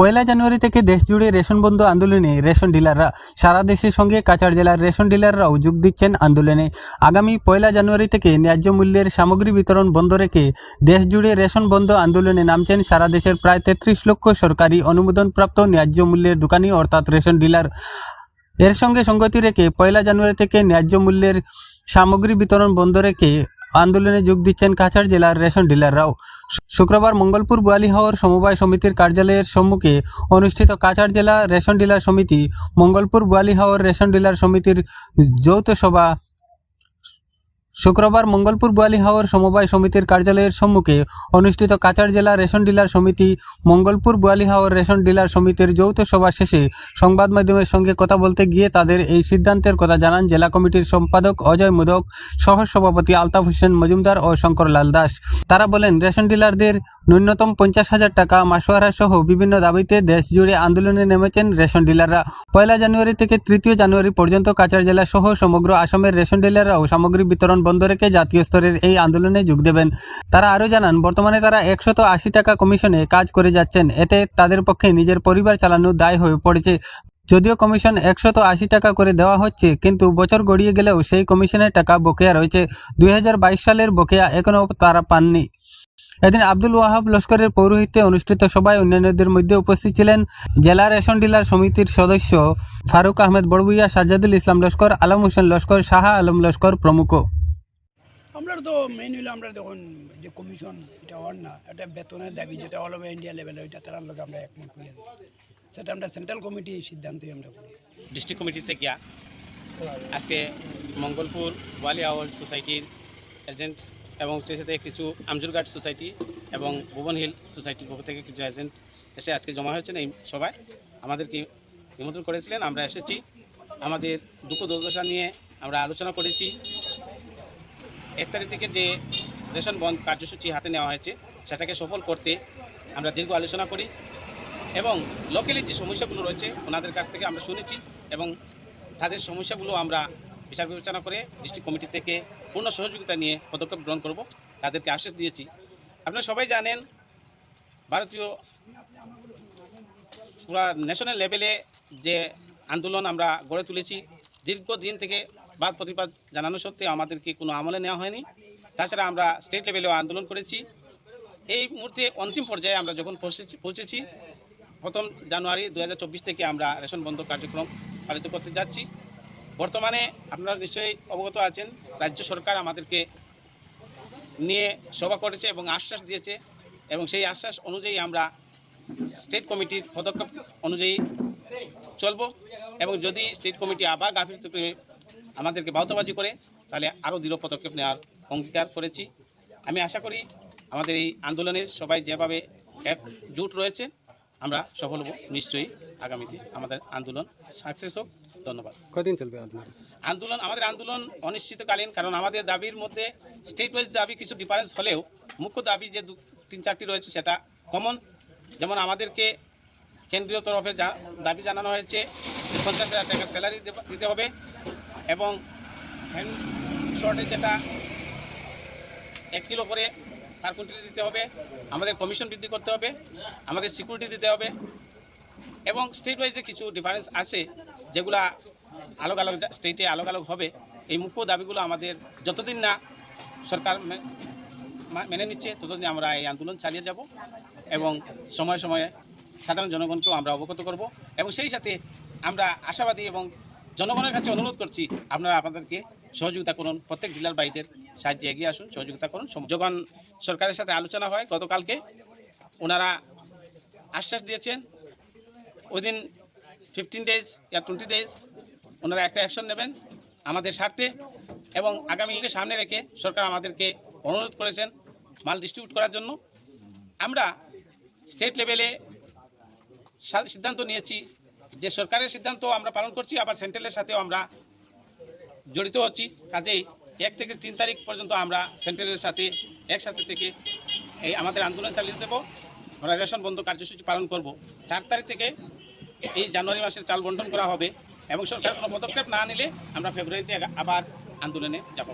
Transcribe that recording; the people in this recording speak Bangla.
পয়লা জানুয়ারি থেকে দেশজুড়ে রেশন বন্ধ আন্দোলনে রেশন ডিলাররা, সারা দেশের সঙ্গে কাছাড় জেলার রেশন ডিলাররাও যোগ দিচ্ছেন আন্দোলনে। আগামী পয়লা জানুয়ারি থেকে ন্যায্য মূল্যের সামগ্রী বিতরণ বন্ধ রেখে দেশজুড়ে রেশন বন্ধ আন্দোলনে নামছেন সারা দেশের প্রায় তেত্রিশ লক্ষ সরকারি অনুমোদনপ্রাপ্ত ন্যায্য মূল্যের দোকানি, অর্থাৎ রেশন ডিলার। এর সঙ্গে সঙ্গতি রেখে পয়লা জানুয়ারি থেকে ন্যায্য মূল্যের সামগ্রী বিতরণ বন্ধ রেখে আন্দোলনে যোগ দিচ্ছেন কাছাড় জেলার রেশন ডিলাররাও। শুক্রবার মঙ্গলপুর বোয়ালি হাওর সমবায় সমিতির কার্যালয়ের সম্মুখে অনুষ্ঠিত কাছাড় জেলা রেশন ডিলার সমিতি মঙ্গলপুর বোয়ালি হাওর রেশন ডিলার সমিতির যৌথ সভা শুক্রবার মঙ্গলপুর বোয়ালি হাওর সমবায় সমিতির কার্যালয়ের সম্মুখে অনুষ্ঠিত কাছাড় জেলা রেশন ডিলার সমিতি মঙ্গলপুর বোয়ালি হাওর রেশন ডিলার সমিতির যৌথ সভা শেষে সংবাদ মাধ্যমের সঙ্গে কথা বলতে গিয়ে তাদের এই সিদ্ধান্তের কথা জানান জেলা কমিটির সম্পাদক অজয় মোদক সহ সভাপতি আলতাফ হোসেন মজুমদার ও শঙ্করলাল দাস। তারা বলেন, রেশন ডিলারদের ন্যূনতম পঞ্চাশ হাজার টাকা মাসোয়ারা সহ বিভিন্ন দাবিতে দেশ জুড়ে আন্দোলনে নেমেছেন রেশন ডিলাররা। পয়লা জানুয়ারি থেকে তৃতীয় জানুয়ারি পর্যন্ত কাছাড় জেলা সহ সমগ্র আসামের রেশন ডিলাররাও সামগ্রী বিতরণ বন্ধ রেখে জাতীয় স্তরের এই আন্দোলনে যোগ দেবেন। তারা আরও জানান, বর্তমানে তারা একশত আশি টাকা কমিশনে কাজ করে যাচ্ছেন। এতে তাদের পক্ষে নিজের পরিবার চালানোর দায় হয়ে পড়েছে। যদিও কমিশন একশত আশি টাকা করে দেওয়া হচ্ছে, কিন্তু বছর গড়িয়ে গেলেও সেই কমিশনের টাকা বকেয়া রয়েছে। দুই হাজার বাইশ সালের বকেয়া এখনও তারা পাননি। এদিন আব্দুল ওয়াহাব লস্করের পৌরোহিত্যে অনুষ্ঠিত সভায় অন্যান্যদের মধ্যে উপস্থিত ছিলেন জেলা রেশন ডিলার সমিতির সদস্য ফারুক আহমেদ বড়বুইয়া সাজ্জাদুল ইসলাম লস্কর আলম হোসেন লস্কর শাহ আলম লস্কর প্রমুখ। আমরা তো মেইন হইল আমরা দেখুন যে কমিশন এটা হওয়ার না এটা বেতনের দাবি যেটা অল ওভার ইন্ডিয়া লেভেলে ওইটা তার লোক আমরা একমত করি সেটা আমরা সেন্ট্রাল কমিটি সিদ্ধান্তই আমরা করি। ডিস্ট্রিক্ট কমিটি থেকে আজকে মঙ্গলপুর ওয়ালি আওয়ার সোসাইটির এজেন্ট এবং সেই সাথে কিছু আমজুরঘাট সোসাইটি এবং ভুবন হিল সোসাইটির পক্ষ থেকে কিছু এজেন্ট এসে আজকে জমা হয়েছেন এই সবাই আমাদেরকে নিমন্ত্রণ করেছিলেন, আমরা এসেছি। আমাদের দুঃখ দুর্দশা নিয়ে আমরা আলোচনা করেছি। এক তারিখ থেকে যে রেশন বন্ধ কার্যসূচি হাতে নেওয়া হয়েছে, সেটাকে সফল করতে আমরা দীর্ঘ আলোচনা করি এবং লোকালি যে সমস্যাগুলো রয়েছে, ওনাদের কাছ থেকে আমরা শুনেছি এবং তাদের সমস্যাগুলো আমরা বিচার বিবেচনা করে ডিস্ট্রিক্ট কমিটি থেকে পূর্ণ সহযোগিতা নিয়ে পদক্ষেপ গ্রহণ করব। তাদেরকে আশ্বাস দিয়েছি। আপনারা সবাই জানেন, ভারতীয় পুরা ন্যাশনাল লেভেলে যে আন্দোলন আমরা গড়ে তুলেছি, দীর্ঘদিন থেকে বাদ প্রতিবাদ জানানো সত্ত্বেও আমাদেরকে কোনো আমলে নেওয়া হয়নি। তাছাড়া আমরা স্টেট লেভেলেও আন্দোলন করেছি। এই মুহূর্তে অন্তিম পর্যায়ে আমরা যখন পৌঁছেছি পৌঁছেছি, প্রথম জানুয়ারি দু হাজার চব্বিশ থেকে আমরা রেশন বন্ধ কার্যক্রম পালিত করতে যাচ্ছি। বর্তমানে আপনারা নিশ্চয়ই অবগত আছেন, রাজ্য সরকার আমাদেরকে নিয়ে সভা করেছে এবং আশ্বাস দিয়েছে এবং সেই আশ্বাস অনুযায়ী আমরা স্টেট কমিটির পদক্ষেপ অনুযায়ী চলব এবং যদি স্টেট কমিটি আবার গাফিলতি আমাদেরকে বাউতাবাজি করে, তাহলে আরও দৃঢ় পদক্ষেপ নেওয়ার অঙ্গীকার করেছি। আমি আশা করি আমাদের এই আন্দোলনের সবাই যেভাবে একজুট রয়েছে, আমরা সফল হব, নিশ্চয়ই আগামীতে আমাদের আন্দোলন সাকসেস হোক। ধন্যবাদ। কদিন চলবে আপনার? আন্দোলন আমাদের আন্দোলন অনিশ্চিতকালীন কারণ আমাদের দাবির মধ্যে স্টেট ওয়াইজ দাবি কিছু ডিফারেন্স হলেও মুখ্য দাবি যে দু তিন চারটি রয়েছে সেটা কমন যেমন আমাদেরকে কেন্দ্রীয় তরফে যা দাবি জানানো হয়েছে পঞ্চাশ হাজার টাকা স্যালারি দিতে হবে এবং হ্যান্ড শর্টেজ যেটা এক কিলো করে পার কুইন্টালে দিতে হবে আমাদের কমিশন বৃদ্ধি করতে হবে আমাদের সিকিউরিটি দিতে হবে এবং স্টেট ওয়াইজে কিছু ডিফারেন্স আছে যেগুলা আলোক আলোক স্টেটে আলোক আলোক হবে, এই মুখ্য দাবিগুলো আমাদের যতদিন না সরকার মেনে নিচ্ছে, ততদিন আমরা এই আন্দোলন চালিয়ে যাব এবং সময়ে সময়ে সাধারণ জনগণকেও আমরা অবগত করব এবং সেই সাথে আমরা আশাবাদী এবং জনগণের কাছে অনুরোধ করছি, আপনারা আপনাদেরকে সহযোগিতা করুন, প্রত্যেক ডিলার বাইদের সাহায্যে এগিয়ে আসুন, সহযোগিতা করুন। যখন সরকারের সাথে আলোচনা হয়, গতকালকে ওনারা আশ্বাস দিয়েছেন উইদিন ফিফটিন ডেজ ইয়া টোয়েন্টি ডেজ ওনারা একটা অ্যাকশন নেবেন আমাদের স্বার্থে এবং আগামীকে সামনে রেখে সরকার আমাদেরকে অনুরোধ করেছেন মাল ডিস্ট্রিবিউট করার জন্য। আমরা স্টেট লেভেলে সিদ্ধান্ত নিয়েছি যে সরকারের সিদ্ধান্ত আমরা পালন করছি, আবার সেন্ট্রালের সাথেও আমরা জড়িত হচ্ছি। কাজেই এক থেকে তিন তারিখ পর্যন্ত আমরা সেন্ট্রালের সাথে, একসাথে থেকে এই আমাদের আন্দোলন চালিয়ে দেবো। আমরা রেশন বন্ধ কার্যসূচি পালন করব। চার তারিখ থেকে এই জানুয়ারি মাসের চাল বন্টন করা হবে এবং সরকার কোনো পদক্ষেপ না নিলে আমরা ফেব্রুয়ারিতে আবার আন্দোলনে যাব।